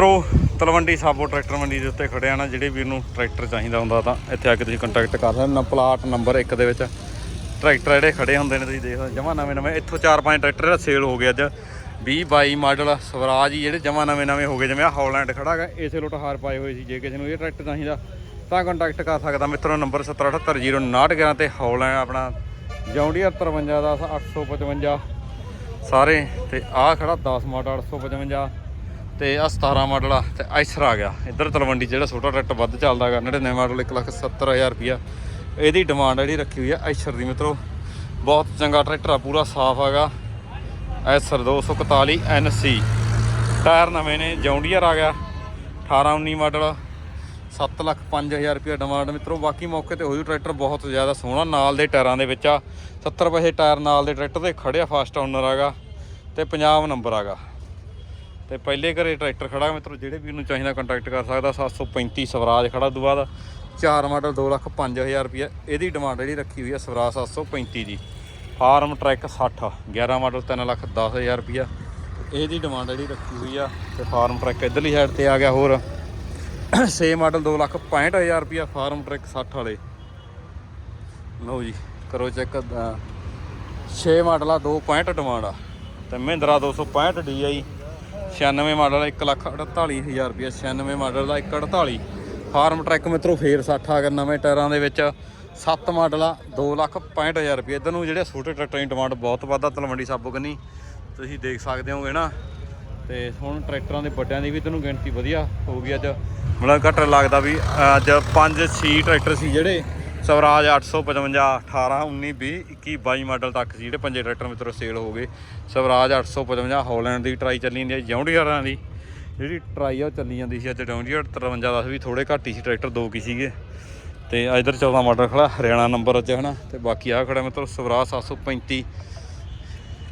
ਮਿੱਤਰੋ, ਤਲਵੰਡੀ ਸਾਬੋ ਟਰੈਕਟਰ ਮੰਡੀ ਦੇ ਉੱਤੇ ਖੜੇ ਆ ਨਾ, ਜਿਹੜੇ ਵੀਰ ਨੂੰ ਟਰੈਕਟਰ ਚਾਹੀਦਾ ਹੁੰਦਾ ਤਾਂ ਇੱਥੇ ਆ ਕੇ ਤੁਸੀਂ ਕੰਟੈਕਟ ਕਰ ਸਕਦੇ ਹੋ ਪਲਾਟ ਨੰਬਰ 1 ਦੇ ਵਿੱਚ। ਟਰੈਕਟਰ ਜਿਹੜੇ ਖੜੇ ਹੁੰਦੇ ਨੇ, ਤੁਸੀਂ ਦੇਖ ਲਓ ਜਮਾ ਨਵੇਂ ਨਵੇਂ। ਇੱਥੋਂ 4-5 ਟਰੈਕਟਰ ਸੇਲ ਹੋ ਗਿਆ ਅੱਜ। 20 22 ਮਾਡਲ ਸਵਰਾਜ ਹੀ ਜਿਹੜੇ ਜਮਾ ਨਵੇਂ ਨਵੇਂ ਹੋ ਗਏ, ਜਿਵੇਂ ਆ ਹੌਲੈਂਡ ਖੜਾ ਹੈਗਾ, ਇਸੇ ਲੋਟ ਹਾਰ ਪਾਏ ਹੋਏ ਸੀ, ਜੇ ਕਿਸੇ ਨੂੰ ਇਹ ਟਰੈਕਟਰ ਚਾਹੀਦਾ, ਤਾਂ ਕੰਟੈਕਟ ਕਰ ਸਕਦਾ। ਮਿੱਤਰੋ ਨੰਬਰ 77780911 ਤੇ ਹੌਲੈਂਡ ਆਪਣਾ। ਜੌਂਡੀਅਰ 53 ਦਾ 855 ਸਾਰੇ, ਤੇ ਆਹ ਖੜਾ 10 ਮਾਡਲ 855 ਤੇ ਆ 17 ਮਾਡਲ ਆ ਤੇ ਆਈਸਰ ਆ ਗਿਆ। ਇੱਧਰ ਤਲਵੰਡੀ ਜਿਹੜਾ ਛੋਟਾ ਟਰੈਕਟਰ ਵੱਧ ਚੱਲਦਾ ਹੈਗਾ 99 ਮਾਡਲ 170000 ਰੁਪਿਆ ਇਹਦੀ ਡਿਮਾਂਡ ਜਿਹੜੀ ਰੱਖੀ ਹੋਈ ਆ ਆਈਸਰ ਦੀ ਮਿੱਤਰੋ। ਬਹੁਤ ਚੰਗਾ ਟਰੈਕਟਰ ਆ, ਪੂਰਾ ਸਾਫ਼ ਹੈਗਾ। ਆਈਸਰ 241 NC ਟਾਇਰ ਨਵੇਂ ਨੇ, ਜੌਂਡੀਅਰ ਆ ਗਿਆ। 18 19 ਮਾਡਲ। 7 ਲੱਖ 5000 ਰੁਪਏ ਡਿਮਾਂਡ ਮਿੱਤਰੋ। ਬਾਕੀ ਮੌਕੇ ਤੇ ਹੋਈ ਟਰੈਕਟਰ ਬਹੁਤ ਜ਼ਿਆਦਾ ਸੋਹਣਾ, ਨਾਲ ਦੇ ਟਾਇਰਾਂ ਦੇ ਵਿੱਚ ਆ। 70 ਪੈਸੇ ਟਾਇਰ ਨਾਲ ਦੇ ਟਰੈਕਟਰ ਦੇ ਖੜਿਆ ਫਾਸਟ ਓਨਰ ਹੈਗਾ ਤੇ ਪੰਜਾਬ ਨੰਬਰ ਹੈਗਾ। ਤੇ ਪਹਿਲੇ ਘਰੇ ਟਰੈਕਟਰ ਖੜਾ ਮਿੱਤਰੋ ਜਿਹੜੇ ਵੀ ਨੂੰ ਚਾਹੀਦਾ ਕੰਟੈਕਟ ਕਰ ਸਕਦਾ 735 ਸਵਰਾਜ ਖੜਾ ਦੂ। ਬਾਅਦ 4 ਮਾਡਲ 2 ਲੱਖ 5000 ਰੁਪਏ ਇਹਦੀ ਡਿਮਾਂਡ ਜਿਹੜੀ ਰੱਖੀ ਹੋਈ ਹੈ ਸਵਰਾਜ 735 ਦੀ। ਫਾਰਮ ਟਰੈਕ 60 11 ਮਾਡਲ 3 ਲੱਖ 10000 ਰੁਪਏ ਇਹਦੀ ਡਿਮਾਂਡ ਜਿਹੜੀ ਰੱਖੀ ਹੋਈ ਆ ਤੇ ਫਾਰਮ ਟਰੈਕ ਇਧਰਲੀ ਸਾਈਡ ਤੇ ਆ ਗਿਆ ਹੋਰ। 6 ਮਾਡਲ 2 ਲੱਖ 65000 ਰੁਪਏ ਫਾਰਮ ਟਰੈਕ 60 ਵਾਲੇ। ਲਓ ਜੀ, ਕਰੋ ਚੈੱਕ 6 ਮਾਡਲ ਆ 265 ਡਿਮਾਂਡ ਆ। ਤੇ ਮਹਿੰਦਰਾ 265 DI 96 ਮਾਡਲ 1 ਲੱਖ 48000 ਰੁਪਏ 96 ਮਾਡਲ ਦਾ 148 ਫਾਰਮ ਟਰੈਕ ਮਿੱਤਰੋ, ਫੇਰ 60 ਆ ਗਿਆ ਨਵੇਂ ਟਾਇਰਾਂ ਦੇ ਵਿੱਚ। 7 ਮਾਡਲ ਆ 2 ਲੱਖ 65000 ਰੁਪਏ ਇਧਰ ਨੂੰ ਜਿਹੜੇ ਛੋਟੇ ਟਰੈਕਟਰਾਂ ਦੀ ਡਿਮਾਂਡ ਬਹੁਤ ਵੱਧਾ ਤਲਵੰਡੀ ਸਾਬੋ ਕੰਨੀ। ਤੁਸੀਂ ਦੇਖ ਸਕਦੇ ਹੋਗੇ ਨਾ। ਤੇ ਹੁਣ ਟਰੈਕਟਰਾਂ ਦੇ ਵੱਡਿਆਂ ਦੀ ਵੀ ਤੁਹਾਨੂੰ ਗਿਣਤੀ ਵਧੀਆ ਹੋ ਗਈ ਅੱਜ। ਮਤਲਬ ਘੱਟ ਲੱਗਦਾ ਵੀ ਅੱਜ 5 6 ਟਰੈਕਟਰ ਸੀ ਜਿਹੜੇ ਸਵਰਾਜ 855 18 19 20 21 22 ਮਾਡਲ ਤੱਕ ਸੀ ਜਿਹੜੇ ਪੰਜੇ ਟਰੈਕਟਰ ਮਿੱਤਰੋ ਸੇਲ ਹੋ ਗਏ। ਸਵਰਾਜ 855 ਹੌਲੈਂਡ ਦੀ ਟਰਾਈ ਚੱਲੀ ਜਾਂਦੀ ਹੈ, ਜੌਂਡੀਅਰਾਂ ਦੀ। ਜਿਹੜੀ ਟਰਾਈ ਆ ਉਹ ਚੱਲੀ ਜਾਂਦੀ ਸੀ ਅੱਜ, ਜੌਂਡੀਅਰ 53 ਦਾ ਵੀ ਥੋੜੇ ਘੱਟ ਹੀ ਸੀ, ਟਰੈਕਟਰ ਦੋ ਕੀ ਸੀਗੇ। ਤੇ ਆ ਇਧਰ 14 ਮਾਡਲ ਖੜਾ, ਹਰਿਆਣਾ ਨੰਬਰ 'ਚ ਹਨਾ, ਤੇ ਬਾਕੀ ਆ ਖੜਾ ਮਿੱਤਰੋ, ਸਵਰਾਜ 735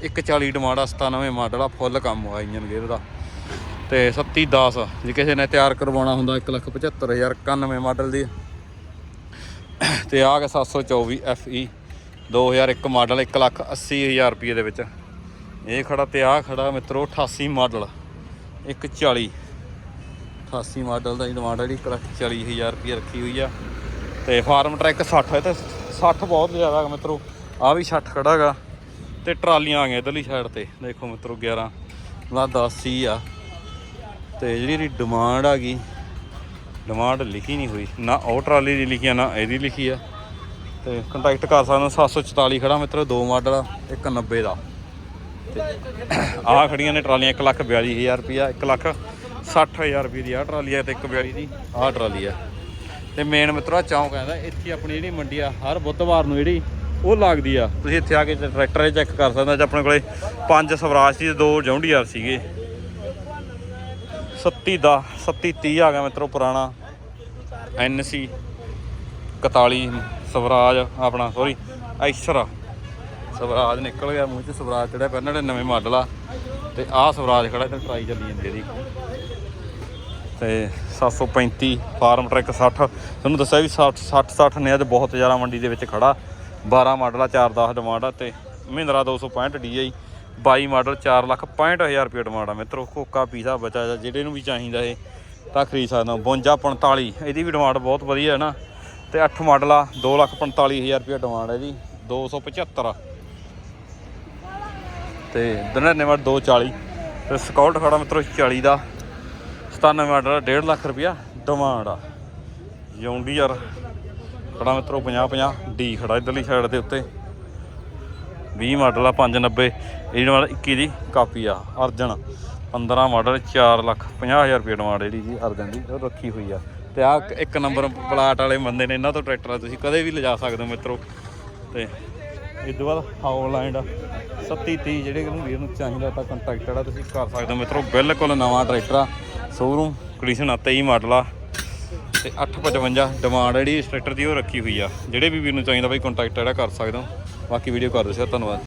140 ਡਿਮਾਂਡ ਆ 97 ਮਾਡਲ ਆ, ਫੁੱਲ ਕੰਮ ਹੋਇਆ ਇੰਜਨ ਗੇਅਰ ਦਾ। ਤੇ 3710 ਜੇ ਕਿਸੇ ਨੇ ਤਿਆਰ ਕਰਵਾਉਣਾ ਹੁੰਦਾ 175000 91 ਮਾਡਲ ਦੀ। ਤੇ ਆ ਗਿਆ 724 FE 2001 ਮਾਡਲ 180000 ਰੁਪਏ ਦੇ ਵਿੱਚ। ਇਹ ਖੜਾ ਤੇ ਆ ਖੜਾ ਮਿੱਤਰੋ 88 ਮਾਡਲ 140 88 ਮਾਡਲ ਦਾ ਡਿਮਾਂਡ ਜਿਹੜੀ 140000 ਰੁਪਏ ਰੱਖੀ ਹੋਈ ਆ। ਤੇ ਫਾਰਮ ਟਰੈਕ 60 ਹੈ ਤੇ 60 ਬਹੁਤ ਜ਼ਿਆਦਾ ਹੈਗਾ ਮਿੱਤਰੋ। ਆ ਵੀ 60 ਖੜਾ ਹੈਗਾ ਤੇ ਟਰਾਲੀਆਂ ਆ ਗਈਆਂ ਇਧਰਲੀ ਸਾਈਡ ਤੇ, ਦੇਖੋ ਮਿੱਤਰੋ 11 ਲਾ 10 ਹੀ ਆ। ਤੇ ਜਿਹੜੀ ਇਹਦੀ ਡਿਮਾਂਡ ਆ ਗਈ ਡਿਮਾਂਡ ਲਿਖੀ ਨਹੀਂ ਹੋਈ। ਨਾ ਉਹ ਟਰਾਲੀ ਦੀ ਲਿਖੀ ਆ ਨਾ ਇਹਦੀ ਲਿਖੀ ਆ। ਤੇ ਕੰਟੈਕਟ ਕਰ ਸਕਦੇ ਹੋ 744 ਖੜਾ ਮਿੱਤਰੋ ਦੋ ਮਾਡਲ ਆ, ਇੱਕ 90 ਦਾ। ਤੇ ਆਹ ਖੜੀਆਂ ਨੇ ਟਰਾਲੀਆਂ 1 ਲੱਖ 42000 ਰੁਪਿਆ 1 ਲੱਖ 60000 ਰੁਪਏ ਦੀ ਆ ਟਰਾਲੀ ਆ ਤੇ 142 ਦੀ ਆਹ ਟਰਾਲੀ ਆ। ਤੇ ਮੇਨ ਮਿੱਤਰੋ ਆਹ ਚੌਂਕ ਆਂਦਾ ਇੱਥੇ ਆਪਣੀ ਜਿਹੜੀ ਮੰਡੀ ਆ ਹਰ ਬੁੱਧਵਾਰ ਨੂੰ ਜਿਹੜੀ ਉਹ ਲੱਗਦੀ ਆ। ਤੁਸੀਂ ਇੱਥੇ ਆ ਕੇ ਟਰੈਕਟਰ ਚੈੱਕ ਕਰ ਸਕਦੇ ਹੋ ਆਪਣੇ ਕੋਲੇ ਪੰਜ ਸਵਰਾਜ ਸੀ ਦੋ ਜੌਂਡੀਆਰ ਸੀਗੇ। 37 ਦਾ 37 30 ਆ ਗਿਆ ਮਿੱਤਰੋ ਪੁਰਾਣਾ। ਐਨਸੀ 41 ਸਵਰਾਜ ਆਪਣਾ ਸੌਰੀ ਐਸਰਾ ਸਵਰਾਜ ਨਿਕਲ ਗਿਆ, ਮੂੰਹ ਚ ਸਵਰਾਜ ਚੜਿਆ ਪਹਿਲਾਂ ਜਿਹੜੇ ਨਵੇਂ ਮਾਡਲ ਆ। ਤੇ ਆਹ ਸਵਰਾਜ ਖੜਾ ਤੇ ਟਰਾਈ ਚੱਲੀ ਜਾਂਦੀ ਇਹਦੀ। ਤੇ 735 ਫਾਰਮ ਟਰੈਕ 60 ਤੁਹਾਨੂੰ ਦੱਸਿਆ ਵੀ 60 60 60 ਨੇ ਅੱਜ ਬਹੁਤ ਜ਼ਿਆਦਾ ਮੰਡੀ ਦੇ ਵਿੱਚ ਖੜਾ। 12 ਮਾਡਲ ਆ 410 ਡਿਮਾਂਡ ਆ, ਤੇ ਮਹਿੰਦਰਾ 265 DI 22 ਮਾਡਲ 4 ਲੱਖ 65000 ਰੁਪਏ ਡਿਮਾਂਡ ਆ ਮਿੱਤਰੋ, ਕੋਕਾ ਪੀਜ਼ਾ ਬਚਾ ਜਾ, ਜਿਹੜੇ ਨੂੰ ਵੀ ਚਾਹੀਦਾ ਇਹ, ਤਾਂ ਖਰੀਦ ਸਕਦਾ 52 45 ਇਹਦੀ ਵੀ ਡਿਮਾਂਡ ਬਹੁਤ ਵਧੀਆ ਹੈ ਨਾ। ਤੇ 8 ਮਾਡਲ ਆ 2 ਲੱਖ 45000 ਰੁਪਏ ਡਿਮਾਂਡ ਹੈ ਜੀ 275 ਤੇ ਦਨਰਨੇ ਮਾਡਲ 240 ਤੇ ਸਕਾਊਟ ਖੜਾ ਮਿੱਤਰੋ 40 ਦਾ। 97 ਮਾਡਲ 1.5 ਲੱਖ ਰੁਪਇਆ ਡਿਮਾਂਡ ਆ। ਜੌਂਡੀਅਰ ਖੜਾ ਮਿੱਤਰੋ 50 50 ਡੀ ਖੜਾ ਇਧਰਲੀ ਸਾਈਡ ਦੇ ਉੱਤੇ। 20 ਮਾਡਲ ਆ 590 ਇਹ ਨਾਲ 21 ਦੀ ਕਾਪੀ ਆ, ਅਰਜਨ। 15 ਮਾਡਲ 4 ਲੱਖ 50000 ਰੁਪਏ ਡਿਮਾਂਡ ਜਿਹੜੀ ਜੀ ਅਰਜਨ ਦੀ, ਉਹ ਰੱਖੀ ਹੋਈ ਆ। ਤੇ ਆ ਇੱਕ ਨੰਬਰ ਪਲਾਟ ਵਾਲੇ ਬੰਦੇ ਨੇ, ਇਹਨਾਂ ਤੋਂ ਟਰੈਕਟਰ ਤੁਸੀਂ ਕਦੇ ਵੀ ਲਿਜਾ ਸਕਦੇ ਹੋ ਮਿੱਤਰੋ। ਤੇ ਇਸ ਤੋਂ ਬਾਅਦ ਹਾਉਲੈਂਡ 3730 ਜਿਹੜੇ ਨੂੰ ਵੀਰ ਨੂੰ ਚਾਹੀਦਾ ਤਾਂ ਕੰਟੈਕਟ ਜਿਹੜਾ ਤੁਸੀਂ ਕਰ ਸਕਦੇ ਹੋ ਮਿੱਤਰੋ। ਬਿਲਕੁਲ ਨਵਾਂ ਟਰੈਕਟਰ ਆ ਸ਼ੋਰੂਮ ਕੰਡੀਸ਼ਨ ਆ 23 ਮਾਡਲ ਆ। ਤੇ 855 ਡਿਮਾਂਡ ਜਿਹੜੀ ਇਸ ਟਰੈਕਟਰ ਦੀ ਉਹ ਰੱਖੀ ਹੋਈ ਆ। ਜਿਹੜੇ ਵੀ ਵੀਰ ਨੂੰ ਚਾਹੀਦਾ ਬਾਈ ਕੰਟੈਕਟ ਜਿਹੜਾ ਕਰ ਸਕਦੇ ਹੋ। ਬਾਕੀ ਵੀਡੀਓ ਕਰ ਦਿਓ ਧੰਨਵਾਦ।